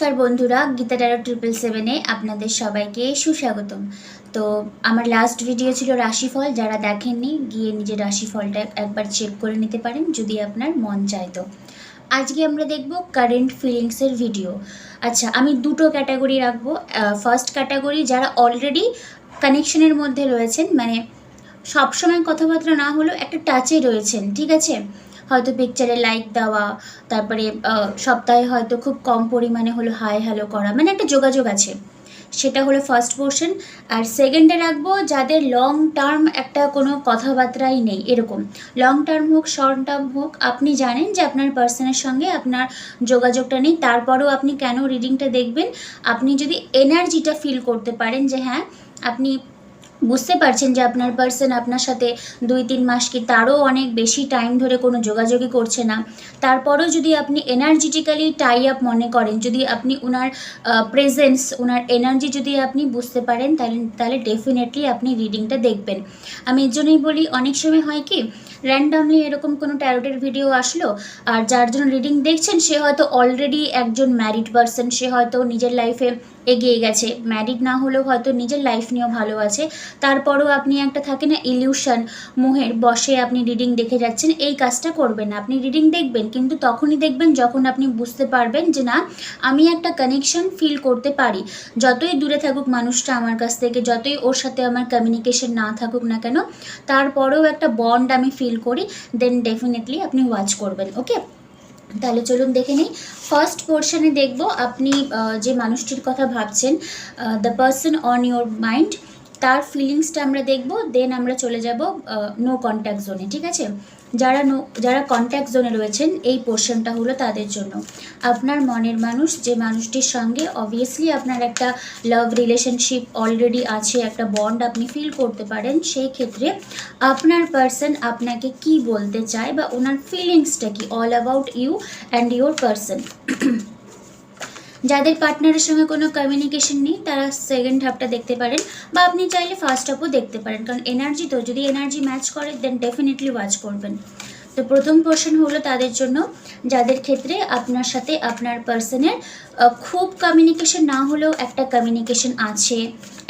নমস্কার বন্ধুরা, Gita taro triple সেভেনে আপনাদের সবাইকে সুস্বাগতম। তো আমার লাস্ট ভিডিও ছিল রাশিফল, যারা দেখেননি, গিয়ে নিজের রাশিফলটা একবার চেক করে নিতে পারেন, যদি আপনার মন চায় তো। আজকে আমরা দেখব কারেন্ট ফিলিংসের ভিডিও আচ্ছা আমি দুটো ক্যাটাগরি রাখব। ফার্স্ট ক্যাটাগরি যারা অলরেডি কানেকশনের মধ্যে রয়েছেন মানে সবসময় কথাবার্তা না হলেও একটা টাচে রয়েছেন, ঠিক আছে? হয়তো পিকচারে লাইক দেওয়া, তারপরে সপ্তাহে হয়তো খুব কম পরিমাণে হলো হাই হ্যালো করা মানে একটা যোগাযোগ আছে। সেটা হলো ফার্স্ট পোর্শন আর সেকেন্ডে রাখব যাদের লং টার্ম একটা কোনো কথাবার্তাই নেই, এরকম। লং টার্ম হোক শর্ট টার্ম হোক, আপনি জানেন যে আপনার পার্সনের সঙ্গে আপনার যোগাযোগটা নেই, তারপরেও আপনি কেন রিডিংটা দেখবেন? আপনি যদি এনার্জিটা ফিল করতে পারেন যে হ্যাঁ আপনি বুঝতে পারছেন যে আপনার পার্সন আপনার সাথে দুই, তিন মাস কি তারও অনেক বেশি টাইম ধরে কোনো যোগাযোগই করছে না। তারপরেও যদি আপনি এনার্জেটিক্যালি টাই আপ মনে করেন, যদি আপনি ওনার প্রেজেন্স ওনার এনার্জি যদি আপনি বুঝতে পারেন, তাহলে তাহলে ডেফিনেটলি আপনি রিডিংটা দেখবেন। আমি এর জন্যই বলি, অনেক সময় হয় কি র্যান্ডামলি এরকম কোনো ট্যারোটের ভিডিও আসলো, আর যার জন্য রিডিং দেখছেন, সে হয়তো অলরেডি একজন ম্যারিড পারসন সে হয়তো নিজের লাইফে এগিয়ে গেছে। ম্যারিড না হলেও হয়তো নিজের লাইফ নিয়েও ভালো আছে। তারপরও আপনি একটা থাকে না ইলিউশন মোহের বসে আপনি রিডিং দেখে যাচ্ছেন, এই কাজটা করবেন আপনি রিডিং দেখবেন, কিন্তু তখনই দেখবেন যখন আপনি বুঝতে পারবেন যে না, আমি একটা কানেকশন ফিল করতে পারি। যতই দূরে থাকুক মানুষটা আমার কাছ থেকে, যতই ওর সাথে আমার কমিউনিকেশন না থাকুক না কেন, তারপরেও একটা বন্ড আমি ফিল করি দেন ডেফিনেটলি আপনি ওয়াচ করবেন ওকে তাহলে চলুন দেখে নিই। ফার্স্ট পোর্শনে দেখব আপনি যে মানুষটির কথা ভাবছেন the person on your mind তার ফিলিংসটা আমরা দেখব দেন আমরা চলে যাব নো কন্ট্যাক্ট জোনে ঠিক আছে? যারা নো যারা কন্ট্যাক্ট জোনে রয়েছেন, এই পোর্শনটা হলো তাদের জন্য। আপনার মনের মানুষ, যে মানুষটির সঙ্গে অবভিয়াসলি আপনার একটা লাভ রিলেশনশিপ অলরেডি আছে, একটা বন্ড আপনি ফিল করতে পারেন, সেই ক্ষেত্রে আপনার পার্সন আপনাকে কি বলতে চায় বা ওনার ফিলিংসটা কি? All about you and your person যাদের পার্টনারের সঙ্গে কোনো কমিউনিকেশন নেই, তারা সেকেন্ড হাফটা দেখতে পারেন বা আপনি চাইলে ফার্স্ট হাফও দেখতে পারেন। কারণ এনার্জি তো, যদি এনার্জি ম্যাচ করে দেন ডেফিনেটলি ওয়াচ করবেন। তো প্রথম পোর্শন হলো তাদের জন্য, যাদের ক্ষেত্রে আপনার সাথে আপনার পার্সনের খুব কমিউনিকেশন না হলেও একটা কমিউনিকেশন আছে,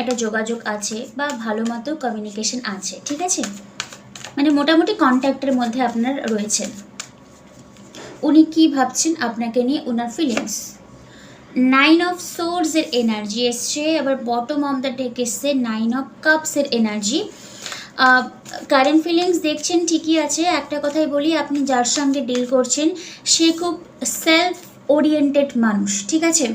একটা যোগাযোগ আছে বা ভালো মতো কমিউনিকেশন আছে, ঠিক আছে? মানে মোটামুটি কন্ট্যাক্টের মধ্যে আপনার রয়েছেন। উনি কি ভাবছেন আপনাকে নিয়ে ওনার ফিলিংস নাইন অফ সোর্সের এনার্জি এসছে আবার বটম অফ দ্য ডেক এসছে নাইন অফ কাপসের এনার্জি কারেন্ট ফিলিংস দেখছেন ঠিকই আছে, একটা কথাই বলি, আপনি যার সঙ্গে ডিল করছেন, সে খুব সেলফ ওরিয়েন্টেড মানুষ, ঠিক আছে?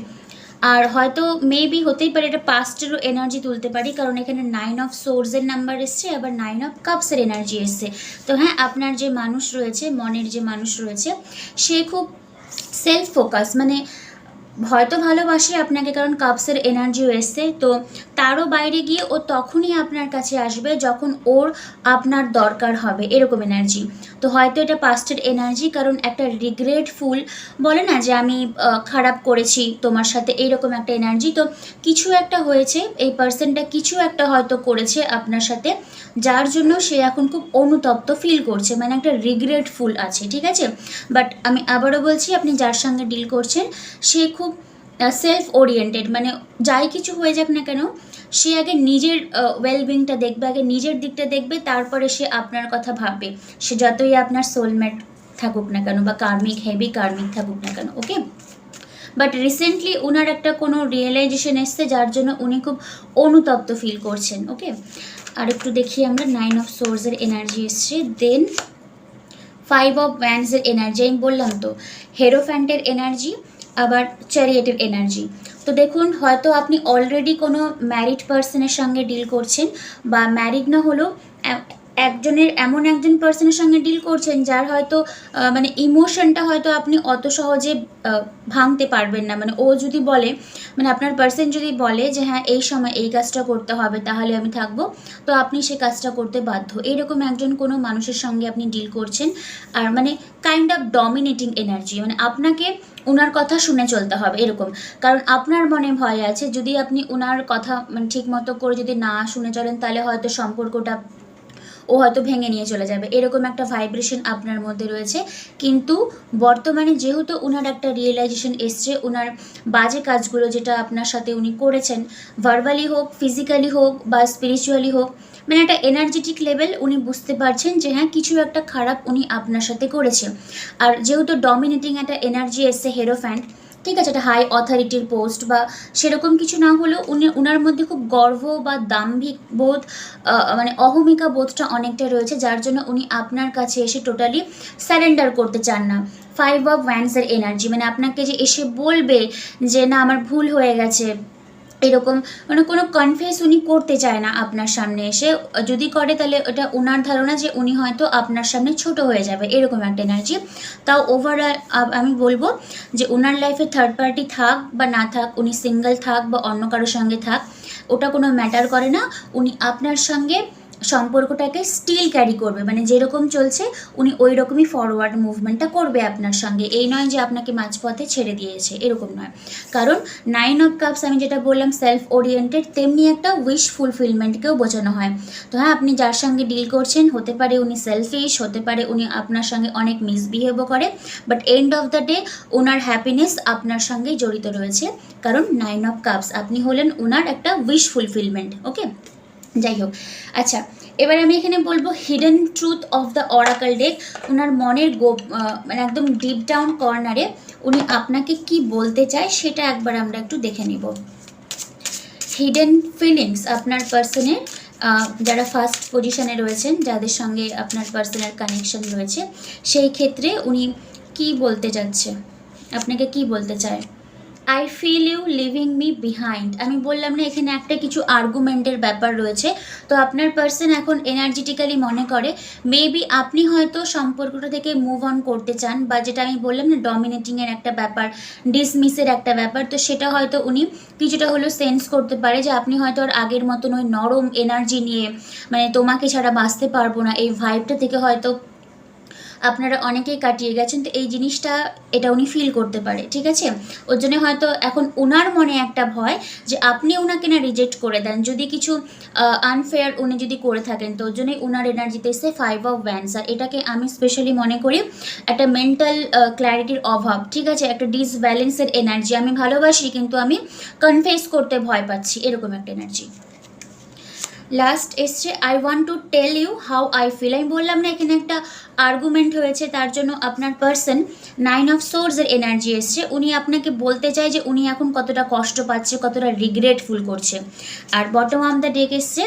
আর হয়তো মেবি হতেই পারে, এটা পাস্টেরও এনার্জি তুলতে পারি, কারণ এখানে নাইন অফ সোর্সের নাম্বার এসছে, আবার নাইন অফ কাপসের এনার্জি এসছে। তো হ্যাঁ আপনার যে মানুষ রয়েছে, মনের যে মানুষ রয়েছে, সে খুব সেলফ ফোকাস মানে হয়তো ভালোবাসে আপনাকে, কারণ কাপসের এনার্জিও এসছে তো তারও বাইরে গিয়ে ও তখনই আপনার কাছে আসবে যখন ওর আপনার দরকার হবে, এরকম এনার্জি তো হয়তো এটা পাস্টের এনার্জি কারণ একটা রিগ্রেটফুল বলে না যে আমি খারাপ করেছি তোমার সাথে, এইরকম একটা এনার্জি তো কিছু একটা হয়েছে, এই পার্সনটা কিছু একটা হয়তো করেছে আপনার সাথে, যার জন্য সে এখন খুব অনুতপ্ত ফিল করছে মানে একটা রিগ্রেটফুল আছে, ঠিক আছে? বাট আমি আবারও বলছি, আপনি যার সঙ্গে ডিল করছেন, সে খুব সেলফ ওরিয়েন্টেড মানে যাই কিছু হয়ে যাক না কেন, সে আগে নিজের ওয়েলবিংটা দেখবে, আগে নিজের দিকটা দেখবে, তারপরে সে আপনার কথা ভাববে। সে যতই আপনার সোলমেট থাকুক না কেন বা কার্মিক হেভি কার্মিক থাকুক না কেন ওকে বাট রিসেন্টলি ওনার একটা কোনো রিয়েলাইজেশন এসছে, যার জন্য উনি খুব অনুতপ্ত ফিল করছেন ওকে আর একটু দেখি আমরা নাইন অফ সোর্সের এনার্জি এসছে দেন ফাইভ অফ ব্যান্ডসের এনার্জি আমি বললাম তো হেরোফ্যান্টের এনার্জি আবার চ্যারিয়েটের এনার্জি তো দেখুন, হয়তো আপনি অলরেডি কোনো ম্যারিড পার্সনের সঙ্গে ডিল করছেন বা ম্যারিড না হলেও একজনের, এমন একজন পার্সনের সঙ্গে ডিল করছেন যার হয়তো মানে ইমোশনটা হয়তো আপনি অত সহজে ভাঙতে পারবেন না। মানে ও যদি বলে মানে আপনার পার্সন যদি বলে যে হ্যাঁ এই সময় এই কাজটা করতে হবে, তাহলে আমি থাকব। তো আপনি সে কাজটা করতে বাধ্য। এইরকম একজন কোনো মানুষের সঙ্গে আপনি ডিল করছেন, আর মানে কাইন্ড অফ ডমিনেটিং এনার্জি মানে আপনাকে ওনার কথা শুনে চলতে হবে, এরকম। কারণ আপনার মনে ভয় আছে, যদি আপনি ওনার কথা মানে ঠিক মতো করে যদি না শুনে চলেন, তাহলে হয়তো সম্পর্কটা ও হয়তো ভেঙে নিয়ে চলে যাবে। এরকম একটা ভাইব্রেশন আপনার মধ্যে রয়েছে। কিন্তু বর্তমানে যেহেতু ওনার একটা রিয়েলাইজেশন এসছে ওনার বাজে কাজগুলো যেটা আপনার সাথে উনি করেছেন ভার্বালি হোক ফিজিক্যালি হোক বা স্পিরিচুয়ালি হোক মানে একটা এনার্জেটিক লেভেল উনি বুঝতে পারছেন যে হ্যাঁ কিছু একটা খারাপ উনি আপনার সাথে করেছে আর যেহেতু ডমিনেটিং একটা এনার্জি এসছে হেরোফ্যান্ট ঠিক আছে, একটা হাই অথরিটির পোস্ট বা সেরকম কিছু না হলেও উনি ওনার মধ্যে খুব গর্ব বা দাম্ভিক বোধ মানে অহমিকা বোধটা অনেকটা রয়েছে, যার জন্য উনি আপনার কাছে এসে টোটালি স্যারেন্ডার করতে চান না। ফাইভ অফ ওয়ান্সের এনার্জি মানে আপনাকে যে এসে বলবে যে, না, আমার ভুল হয়ে গেছে। এরকম মানে কোনো কনফেস উনি করতে চায় না আপনার সামনে এসে। যদি করে তাহলে ওটা ওনার ধারণা যে উনি হয়তো আপনার সামনে ছোট হয়ে যাবে, এরকম একটা এনার্জি তাও ওভারঅল আমি বলব যে ওনার লাইফে থার্ড পার্টি থাক বা না থাক, উনি সিঙ্গেল থাক বা অন্য কারোর সঙ্গে থাক, ওটা কোনো ম্যাটার করে না। উনি আপনার সঙ্গে সম্পর্কটাকে স্টিল ক্যারি করবে। মানে যেরকম চলছে, উনি ওই রকমই ফরওয়ার্ড মুভমেন্টটা করবে আপনার সঙ্গে। এই নয় যে আপনাকে মাঝপথে ছেড়ে দিয়েছে, এরকম নয়। কারণ নাইন অফ কাপস আমি যেটা বললাম সেলফ ওরিয়েন্টেড তেমনি একটা উইশ ফুলফিলমেন্টকেও বোঝানো হয়। তো হ্যাঁ আপনি যার সঙ্গে ডিল করছেন, হতে পারে উনি সেলফিশ হতে পারে উনি আপনার সঙ্গে অনেক মিসবিহেভও করে but end of the day owner happiness আপনার সঙ্গে জড়িত রয়েছে। কারণ নাইন অফ কাপস আপনি হলেন ওনার একটা উইশ ফুলফিলমেন্ট ওকে যাই হোক আচ্ছা এবার আমি এখানে বলব hidden truth of the oracle deck ওনার মনের আহ, মানে একদম ডিপ ডাউন কর্নারে উনি আপনাকে কি বলতে চায় সেটা একবার আমরা একটু দেখে নিব। হিডেন ফিলিংস আপনার পার্সনের যারা ফার্স্ট পজিশনে রয়েছেন যাদের সঙ্গে আপনার পার্সোনাল কানেকশন রয়েছে সেই ক্ষেত্রে উনি কি বলতে যাচ্ছে? আপনাকে কি বলতে চায়? I feel you leaving me behind আমি বললাম না, এখানে একটা কিছু আর্গুমেন্টের ব্যাপার রয়েছে। তো আপনার পার্সন এখন এনার্জেটিক্যালি মনে করে মেবি আপনি হয়তো সম্পর্কটা থেকে মুভ অন করতে চান, বা যেটা আমি বললাম না ডমিনেটিংয়ের একটা ব্যাপার ডিসমিসের একটা ব্যাপার, তো সেটা হয়তো উনি কিছুটা হলেও সেন্স করতে পারে যে আপনি হয়তো আর আগের মতন ওই নরম এনার্জি নিয়ে মানে তোমাকে ছাড়া বাঁচতে পারব না। এই ভাইবটা থেকে হয়তো আপনারা অনেকেই কাটিয়ে গেছেন, তো এই জিনিসটা এটা উনি ফিল করতে পারে, ঠিক আছে? ওর জন্য হয়তো এখন ওনার মনে একটা ভয় যে আপনি ওনাকে না রিজেক্ট করে দেন। যদি কিছু আনফেয়ার উনি যদি করে থাকেন, তো ওর জন্যই ওনার এনার্জিতে এসে ফাইভ অফ ভ্যান্স আর এটাকে আমি স্পেশালি মনে করি একটা মেন্টাল ক্ল্যারিটির অভাব, ঠিক আছে? একটা ডিসব্যালেন্সের এনার্জি আমি ভালোবাসি, কিন্তু আমি কনফেস করতে ভয় পাচ্ছি, এরকম একটা এনার্জি লাস্ট এসছে I want to tell you how I feel আমি বললাম না, এখানে একটা আর্গুমেন্ট হয়েছে, তার জন্য আপনার পার্সন নাইন অফ সোর্সের এনার্জি এসছে। উনি আপনাকে বলতে চায় যে উনি এখন কতটা কষ্ট পাচ্ছে, কতটা রিগ্রেটফুল করছে। আর বটম অফ দ্য ডেক এসছে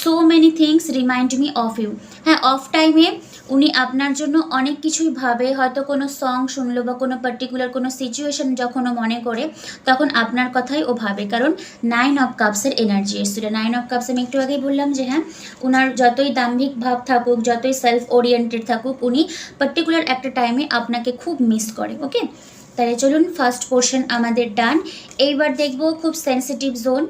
so many things remind me of you হ্যাঁ অফ টাইমে উনি আপনার জন্য অনেক কিছুই ভাবে, হয়তো কোনো সং শুনলো বা কোনো পার্টিকুলার কোনো সিচুয়েশন যখনও মনে করে, তখন আপনার কথাই ও ভাবে। কারণ নাইন অফ কাপসের এনার্জি এসেছিল। নাইন অফ কাপস আমি একটু আগেই বললাম যে হ্যাঁ ওনার যতই দাম্ভিক ভাব থাকুক, যতই সেলফ ওরিয়েন্টেড থাকুক, উনি পার্টিকুলার একটা টাইমে আপনাকে খুব মিস করে ওকে তাহলে চলুন ফার্স্ট পোর্শন আমাদের ডান এইবার দেখব খুব সেন্সিটিভ জোন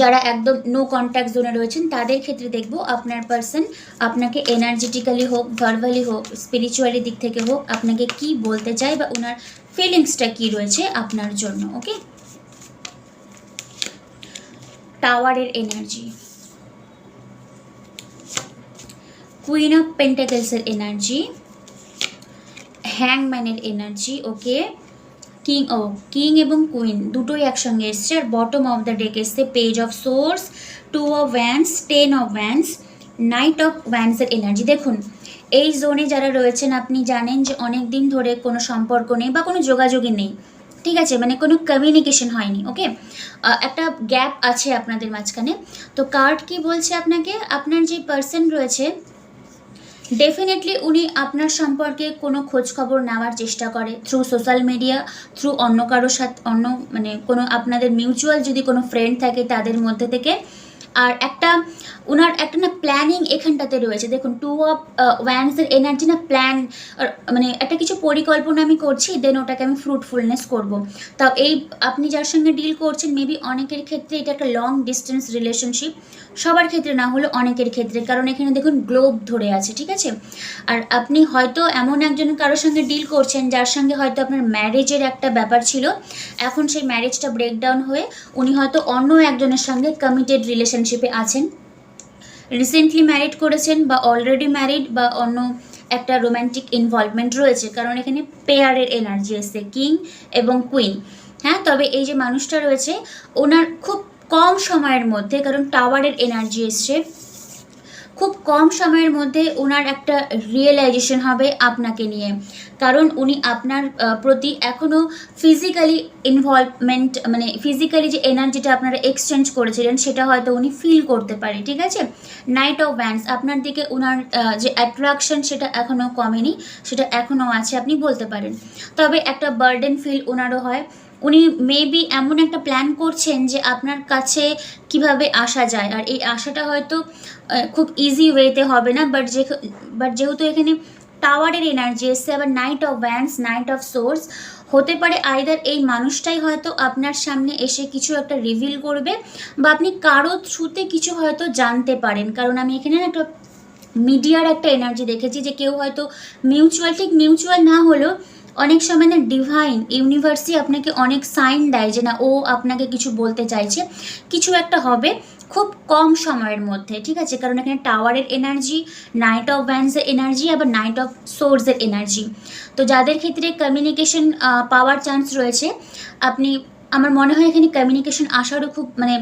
যারা একদম নো কন্ট্যাক্ট জোনে রয়েছেন, তাদের ক্ষেত্রে দেখব আপনার পার্সন আপনাকে এনার্জেটিক্যালি হোক ভার্বালি হোক স্পিরিচুয়ালি দিক থেকে হোক, আপনাকে কি বলতে চায় বা ওনার ফিলিংসটা কি রয়েছে আপনার জন্য ওকে টাওয়ারের এনার্জি কুইন অফ পেন্টাকেলসের এনার্জি হ্যাংম্যানের এনার্জি ওকে কিং ও কিং এবং কুইন দুটোই একসঙ্গে এসছে। আর বটম অফ দ্য ডেক এসছে page of swords two of wands ten of wands knight of ভ্যান্সের energy দেখুন, এই জোনে যারা রয়েছেন, আপনি জানেন যে অনেক দিন ধরে কোনো সম্পর্ক নেই বা কোনো যোগাযোগই নেই। ঠিক আছে মানে কোনো কমিউনিকেশন হয়নি ওকে একটা গ্যাপ আছে আপনাদের মাঝখানে। তো কার্ড কি বলছে আপনাকে? আপনার যে পার্সন রয়েছে ডেফিনেটলি উনি আপনার সম্পর্কে কোনো খোঁজ খবর নেওয়ার চেষ্টা করে থ্রু সোশ্যাল মিডিয়া থ্রু অন্য কারোর সাথে, অন্য মানে কোনো আপনাদের মিউচুয়াল যদি কোনো ফ্রেন্ড থাকে তাদের মধ্যে থেকে আর একটা ওনার একটা না প্ল্যানিং এখানটাতে রয়েছে। দেখুন টু অফ ওয়ান্সের এনার্জি না প্ল্যান মানে একটা কিছু পরিকল্পনা আমি করছি দেন ওটাকে আমি ফ্রুটফুলনেস করব। তাও এই আপনি যার সঙ্গে ডিল করছেন মেবি অনেকের ক্ষেত্রে এটা একটা লং ডিস্টেন্স রিলেশনশিপ সবার ক্ষেত্রে না হলেও অনেকের ক্ষেত্রে, কারণ এখানে দেখুন গ্লোব ধরে আছে, ঠিক আছে? আর আপনি হয়তো এমন একজন কারোর সঙ্গে ডিল করছেন, যার সঙ্গে হয়তো আপনার ম্যারেজের একটা ব্যাপার ছিল। এখন সেই ম্যারেজটা ব্রেকডাউন হয়ে উনি হয়তো অন্য একজনের সঙ্গে কমিটেড রিলেশনশিপে আছেন। রিসেন্টলি ম্যারিড করেছেন বা অলরেডি ম্যারিড বা অন্য একটা রোম্যান্টিক ইনভলভমেন্ট রয়েছে, কারণ এখানে পেয়ারের এনার্জি এসছে কিং এবং কুইন হ্যাঁ তবে এই যে মানুষটা রয়েছে, ওনার খুব কম সময়ের মধ্যে, কারণ টাওয়ারের এনার্জি এসছে। খুব কম সময়ের মধ্যে ওনার একটা রিয়েলাইজেশন হবে আপনাকে নিয়ে। কারণ উনি আপনার প্রতি এখনও ফিজিক্যালি ইনভলভমেন্ট মানে ফিজিক্যালি যে এনার্জিটা আপনারা এক্সচেঞ্জ করেছিলেন, সেটা হয়তো উনি ফিল করতে পারে, ঠিক আছে? নাইট অফ ব্যান্ডস আপনার দিকে ওনার যে অ্যাট্রাকশন সেটা এখনও কমেনি, সেটা এখনও আছে, আপনি বলতে পারেন। তবে একটা বার্ডেন ফিল ওনারও হয়। উনি মেবি এমন একটা প্ল্যান করছেন যে আপনার কাছে কীভাবে আসা যায়। আর এই আশাটা হয়তো খুব ইজি ওয়েতে হবে না বাট যে বাট যেহেতু এখানে টাওয়ারের এনার্জি এসছে আবার knight of wands knight of swords হতে পারে আইদার এই মানুষটাই হয়তো আপনার সামনে এসে কিছু একটা রিভিল করবে, বা আপনি কারও থ্রুতে কিছু হয়তো জানতে পারেন। কারণ আমি এখানে একটা মিডিয়ার একটা এনার্জি দেখেছি যে কেউ হয়তো মিউচুয়াল ঠিক মিউচুয়াল না হলেও অনেক সময় না ডিভাইন ইউনিভার্সই আপনাকে অনেক সাইন দেয় যে না ও আপনাকে কিছু বলতে চাইছে। কিছু একটা হবে খুব কম সময়ের মধ্যে, ঠিক আছে? কারণ এখানে টাওয়ারের এনার্জি নাইট অফ ভ্যান্সের এনার্জি আবার নাইট অফ সোর্সের এনার্জি তো যাদের ক্ষেত্রে কমিউনিকেশন পাওয়ার চান্স রয়েছে, আপনি, আমার মনে হয় এখানে কমিউনিকেশন আসারও খুব মানে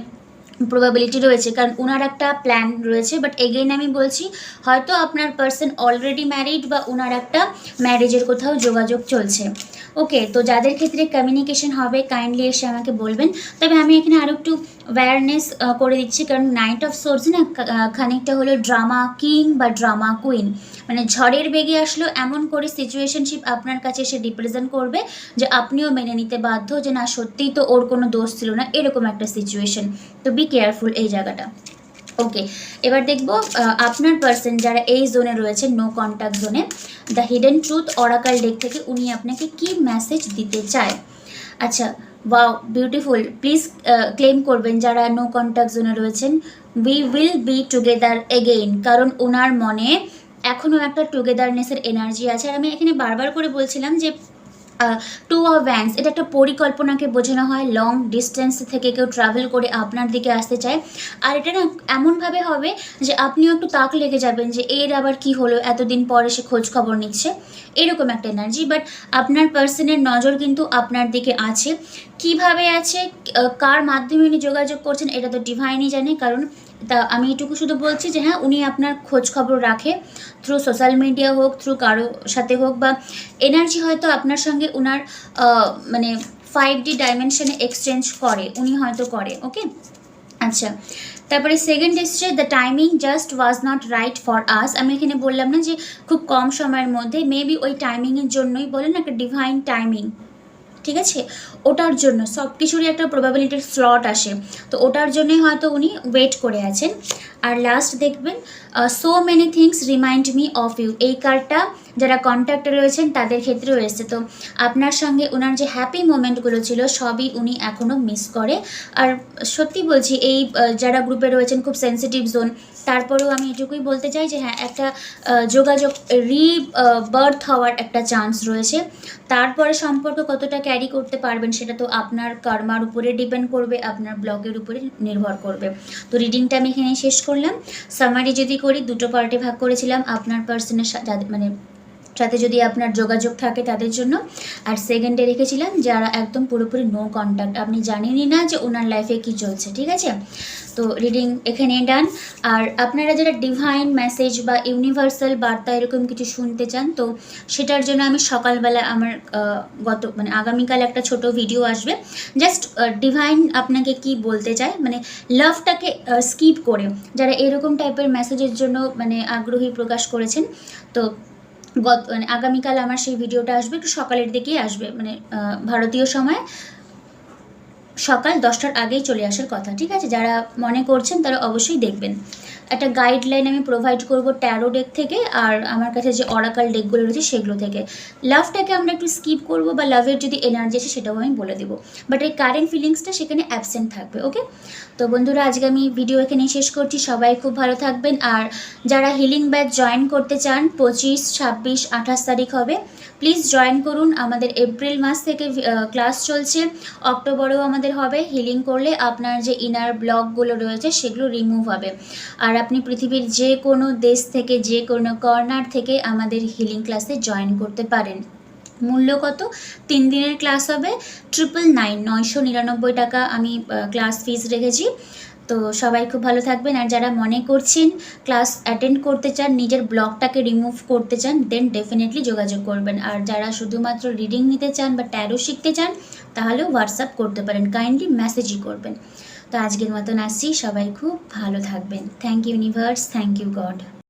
প্রবাবিলিটি রয়েছে, কারণ ওনার একটা প্ল্যান রয়েছে বাট এগেইন আমি বলছি, হয়তো আপনার পার্সন অলরেডি ম্যারিড বা ওনার একটা ম্যারেজের কোথাও যোগাযোগ চলছে। ওকে তো যাদের ক্ষেত্রে কমিউনিকেশন হবে কাইন্ডলি এসে আমাকে বলবেন। তবে আমি এখানে আরও একটু অ্যাওয়ারনেস করে দিচ্ছি। কারণ নাইট অফ সোর্স না খানিকটা হলো ড্রামা কিং বা ড্রামা কুইন মানে ঝড়ের বেগে আসলো এমন করে সিচুয়েশনশিপ আপনার কাছে এসে রিপ্রেজেন্ট করবে যে আপনিও মেনে নিতে বাধ্য যে না, সত্যিই তো ওর কোনো দোষ ছিল না, এরকম একটা সিচুয়েশন তো বি কেয়ারফুল এই জায়গাটা। ওকে এবার দেখব আপনার পার্সন যারা এই জোনে রয়েছে নো কন্ট্যাক্ট জোনে the hidden truth oracle deck থেকে উনি আপনাকে কি মেসেজ দিতে চায়? আচ্ছা ওয়াও বিউটিফুল প্লিজ ক্লেম করবেন যারা নো কন্ট্যাক্ট জোনে রয়েছেন we will be together again কারণ ওনার মনে এখনও একটা টুগেদারনেসের এনার্জি আছে। আর আমি এখানে বারবার করে বলছিলাম যে টু অফ ভ্যান্স এটা একটা পরিকল্পনাকে বোঝানো হয় লং ডিস্টেন্স থেকে কেউ ট্রাভেল করে আপনার দিকে আসতে চায়। আর এটা না এমনভাবে হবে যে আপনিও একটু তাক লেগে যাবেন যে এর আবার কি হলো, এতদিন পরে সে খোঁজ খবর নিচ্ছে। এরকম একটা এনার্জি বাট আপনার পার্সনের নজর কিন্তু আপনার দিকে আছে। কীভাবে আছে কার মাধ্যমে উনি যোগাযোগ করছেন, এটা তো ডিভাইনই জানে, কারণ তা আমি এটুকু শুধু বলছি যে হ্যাঁ উনি আপনার খোঁজ খবর রাখে থ্রু সোশ্যাল মিডিয়া হোক থ্রু কারও সাথে হোক বা এনার্জি হয়তো আপনার সঙ্গে উনার মানে ফাইভ ডি ডাইমেনশনে এক্সচেঞ্জ করে, উনি হয়তো করে ওকে আচ্ছা তারপরে সেকেন্ড এসছে the timing just was not right for us আমি এখানে বললাম না যে খুব কম সময়ের মধ্যে মেবি ওই টাইমিংয়ের জন্যই বলেন একটা ডিভাইন টাইমিং ঠিক আছে? ওটার জন্য সব কিছুরই একটা প্রবাবিলিটির স্লট আসে। তো ওটার জন্যই হয়তো উনি ওয়েট করে আছেন। আর লাস্ট দেখবেন so many things remind me of you এই কার্ডটা যারা কন্ট্যাক্টে রয়েছেন, তাদের ক্ষেত্রেও এসেছে। তো আপনার সঙ্গে ওনার যে হ্যাপি মোমেন্টগুলো ছিল, সবই উনি এখনও মিস করে। আর সত্যি বলছি, এই যারা গ্রুপে রয়েছেন, খুব সেন্সিটিভ জোন তারপরেও আমি এটুকুই বলতে চাই যে হ্যাঁ একটা যোগাযোগ রি বার্থ হওয়ার একটা চান্স রয়েছে। তারপরে সম্পর্ক কতটা ক্যারি করতে পারবেন, সেটা তো আপনার কর্মার উপরে ডিপেন্ড করবে, আপনার ব্লগের উপরে নির্ভর করবে। তো রিডিংটা আমি এখানে শেষ করলাম। সামারি যদি করি, দুটো পার্টে ভাগ করেছিলাম। আপনার পার্সনের মানে সাথে যদি আপনার যোগাযোগ থাকে তাদের জন্য। আর সেকেন্ডে রেখেছিলাম যারা একদম পুরোপুরি নো কন্ট্যাক্ট আপনি জানেনই না যে ওনার লাইফে কি চলছে, ঠিক আছে? তো রিডিং এখানে ডান আর আপনারা যারা ডিভাইন মেসেজ বা ইউনিভার্সাল বার্তা এরকম কিছু শুনতে চান, তো সেটার জন্য আমি সকালবেলা আমার গত মানে আগামীকাল একটা ছোট ভিডিও আসবে। জাস্ট ডিভাইন আপনাকে কি বলতে চায়? মানে লাভটাকে স্কিপ করে। যারা এরকম টাইপের মেসেজের জন্য মানে আগ্রহী প্রকাশ করেছেন, তো গত মানে আগামীকাল আমার সেই ভিডিওটা আসবে, একটু সকালের দিকেই আসবে মানে ভারতীয় সময়। সকাল দশটার আগেই চলে আসার কথা, ঠিক আছে? যারা মনে করছেন তারা অবশ্যই দেখবেন। একটা গাইডলাইন আমি প্রোভাইড করব ট্যারো ডেক থেকে আর আমার কাছে যে অরাকাল ডেকগুলো রয়েছে সেগুলো থেকে। লাভটাকে আমরা একটু স্কিপ করব বা লাভের যদি এনার্জি আছে সেটাও আমি বলে দেবো। বাট এই কারেন্ট ফিলিংসটা সেখানে অ্যাবসেন্ট থাকবে ওকে তো বন্ধুরা, আজকে আমি ভিডিও এখানে শেষ করছি। সবাই খুব ভালো থাকবেন। আর যারা হিলিং ব্যাচ জয়েন করতে চান, পঁচিশ, ছাব্বিশ, আঠাশ তারিখ হবে প্লিজ জয়েন করুন। আমাদের এপ্রিল মাস থেকে ক্লাস চলছে। অক্টোবরেও আমাদের হবে হিলিং করলে আপনার যে ইনার ব্লকগুলো রয়েছে সেগুলো রিমুভ হবে। আর আপনি পৃথিবীর যে কোনো দেশ থেকে, যে কোনো কর্নার থেকে আমাদের হিলিং ক্লাসে জয়েন করতে পারেন। মূল্য কত? তিন দিনের ক্লাস হবে। ট্রিপল নাইন নয়শো নিরানব্বই টাকা আমি ক্লাস ফিস রেখেছি। তো সবাই খুব ভালো থাকবেন। আর যারা মনে করছেন ক্লাস অ্যাটেন্ড করতে চান, নিজের ব্লগটাকে রিমুভ করতে চান দেন ডেফিনেটলি যোগাযোগ করবেন। আর যারা শুধুমাত্র রিডিং নিতে চান বা ট্যারো শিখতে চান, তাহলেও হোয়াটসঅ্যাপ করতে পারেন। কাইন্ডলি মেসেজই করবেন। তো আজকের মতন আসছি সবাই খুব ভালো থাকবেন। Thank you universe thank you God